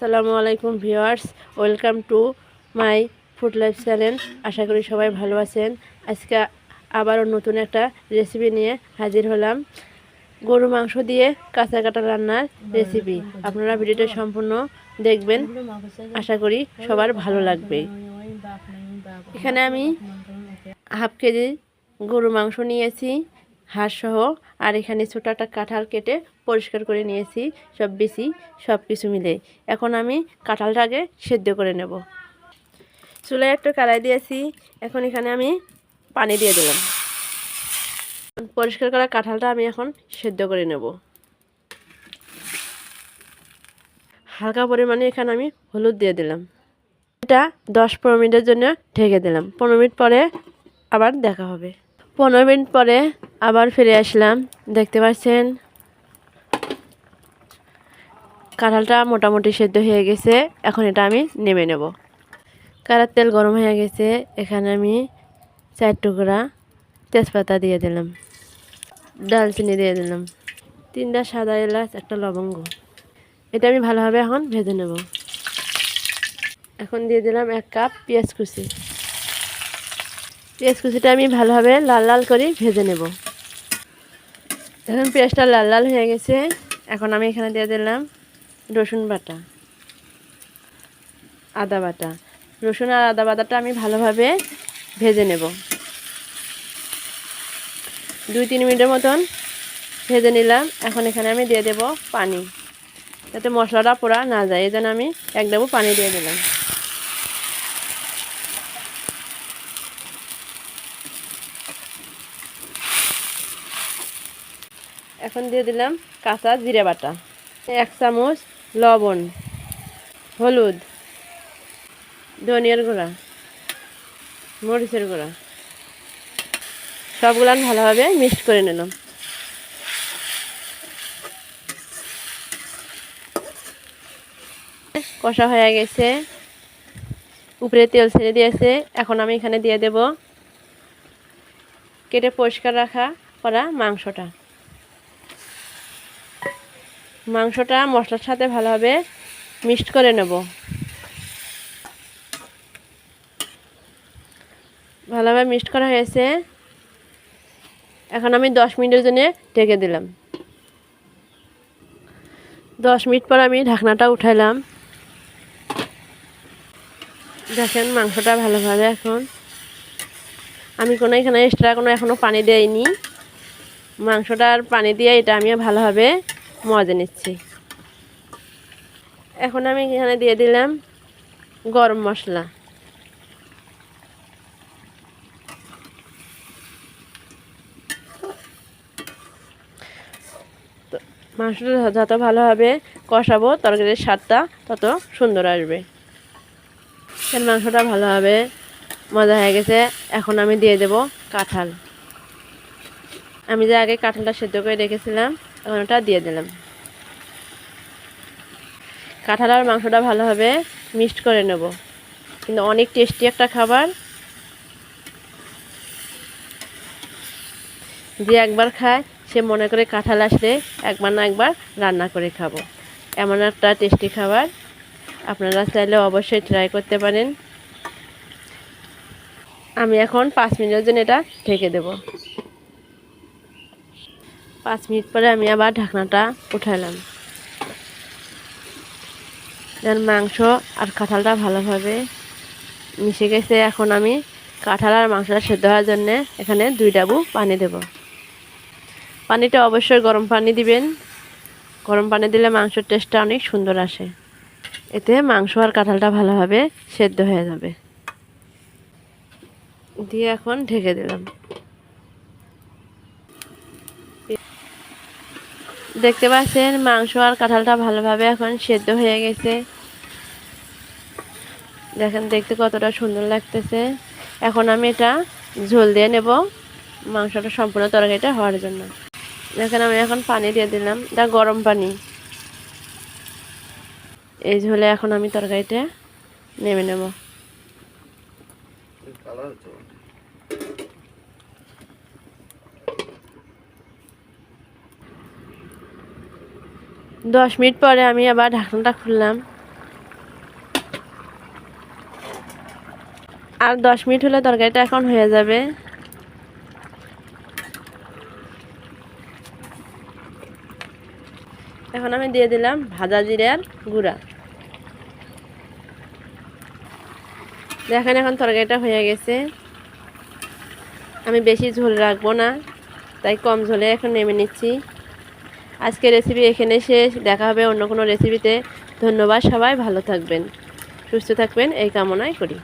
আসসালামু আলাইকুম viewers, welcome to my food life channel. আশা করি সবাই ভালো আছেন। আজকে আবারও নতুন একটা রেসিপি নিয়ে হাজির হলাম। গরু মাংস দিয়ে কাঁচা কাটা রান্নার রেসিপি আপনারা ভিডিওটা সম্পূর্ণ দেখবেন। আশা করি সবার ভালো লাগবে। এখানে আমি হাফ কেজি গরু মাংস নিয়েছি। হাড়সহ আর এখানে ছোটো একটা কাঁঠাল কেটে পরিষ্কার করে নিয়েছি, সব বেশি, সব কিছু মিলে। এখন আমি কাঁঠালটাকে সেদ্ধ করে নেব। চুলায় একটা কড়াই দিয়েছি, এখন এখানে আমি পানি দিয়ে দিলাম। পরিষ্কার করা কাঁঠালটা আমি এখন সেদ্ধ করে নেব। হালকা পরিমাণে এখানে আমি হলুদ দিয়ে দিলাম। এটা দশ পনেরো মিনিটের জন্য ঢেকে দিলাম। পনেরো মিনিট পরে আবার দেখা হবে। পনেরো মিনিট পরে আবার ফিরে আসলাম। দেখতে পাচ্ছেন? কাঁঠালটা মোটামুটি সেদ্ধ হয়ে গেছে। এখন এটা আমি নেমে নেব। কারার তেল গরম হয়ে গেছে। এখানে আমি চার টুকরা তেজপাতা দিয়ে দিলাম। ডালচিনি দিয়ে দিলাম। তিনটা সাদা এলাচ, একটা লবঙ্গ। এটা আমি ভালোভাবে এখন ভেজে নেব। এখন দিয়ে দিলাম এক কাপ পেঁয়াজ কুচি। পেঁয়াজ কুচিটা আমি ভালোভাবে লাল লাল করে ভেজে নেব। এখন পেঁয়াজটা লাল লাল হয়ে গেছে। এখন আমি এখানে দিয়ে দিলাম রসুন বাটা, আদা বাটা। রসুন আর আদা বাটাটা আমি ভালোভাবে ভেজে নেব। দুই তিন মিনিটের মতন ভেজে নিলাম। এখন এখানে আমি দিয়ে দেব পানি, যাতে মশলাটা পোড়া না যায়। এই জন্য আমি এক ডাবু পানি দিয়ে দিলাম। এখন দিয়ে দিলাম কাঁচা জিরে বাটা, এক চামচ লবণ, হলুদ, ধনিয়ার গুঁড়া, মরিচের গুঁড়া সবগুলান ভালোভাবে মিক্স করে নিলাম। কষা হয়ে গেছে, উপরে তেল ছেড়ে দিয়েছে, এখন আমি এখানে দিয়ে দেব কেটে পরিষ্কার রাখা করা মাংসটা। মাংসটা মশলার সাথে ভালোভাবে মিক্সড করে নেব। ভালোভাবে মিক্সড করা হয়েছে। এখন আমি দশ মিনিটের জন্য ঢেকে দিলাম। দশ মিনিট পর আমি ঢাকনাটা উঠাইলাম। দেখেন মাংসটা ভালোভাবে এখন। আমি কোনো এখানে এক্সট্রা কোনো এখনও পানি দেয়নি মাংসটার পানি দিয়ে এটা আমি ভালোভাবে মজে নিচ্ছি। এখন আমি এখানে দিয়ে দিলাম গরম মশলা। মাংসটা যত ভালোভাবে কষাবো, তরকারির স্বাদটা তত সুন্দর আসবে। মাংসটা ভালোভাবে মজা হয়ে গেছে। এখন আমি দিয়ে দেব কাঁঠাল। আমি যে আগে কাঁঠালটা সেদ্ধ করে রেখেছিলাম ওটা দিয়ে দিলাম। কাঁঠাল আর মাংসটা ভালোভাবে মিক্সড করে নেব। কিন্তু অনেক টেস্টি একটা খাবার। যে একবার খায়, সে মনে করে কাঁঠাল আসলে একবার না একবার রান্না করে খাব। এমন একটা টেস্টি খাবার। আপনারা চাইলে অবশ্যই ট্রাই করতে পারেন। আমি এখন পাঁচ মিনিটের জন্য এটা ঢেকে দেব। পাঁচ মিনিট পরে আমি আবার ঢাকনাটা উঠালাম যেন মাংস আর কাঁঠালটা ভালোভাবে মিশে গেছে। এখন আমি কাঁঠাল আর মাংসটা সেদ্ধ হওয়ার জন্যে এখানে দুই ডাবু পানি দেব। পানিটা অবশ্যই গরম পানি দিবেন। গরম পানি দিলে মাংসের টেস্টটা অনেক সুন্দর আসে। এতে মাংস আর কাঁঠালটা ভালোভাবে সেদ্ধ হয়ে যাবে। দিয়ে এখন ঢেকে দিলাম। দেখতে পাচ্ছেন, মাংস আর কাঁঠালটা ভালোভাবে এখন সেদ্ধ হয়ে গেছে। দেখেন, দেখতে কতটা সুন্দর লাগতেছে। এখন আমি এটা ঝোল দিয়ে নেব মাংসটা সম্পূর্ণ তরকারিটা হওয়ার জন্য। দেখেন, আমি এখন পানি দিয়ে দিলাম, এটা গরম পানি। এই ঝোলে এখন আমি তরকারিটা নেমে নেব। দশ মিনিট পরে আমি আবার ঢাকনাটা খুললাম। আর দশ মিনিট হলে তরকারিটা এখন হয়ে যাবে। এখন আমি দিয়ে দিলাম ভাজা জিরার গুঁড়া। দেখেন এখন তরকারিটা হয়ে গেছে। আমি বেশি ঝোল রাখব না, তাই কম ঝোলে এখন নেমে নিচ্ছি। আজকে রেসিপি এখানে শেষ। দেখা হবে অন্য কোনো রেসিপিতে ধন্যবাদ সবাই, ভালো থাকবেন। সুস্থ থাকবেন, এই কামনাই করি।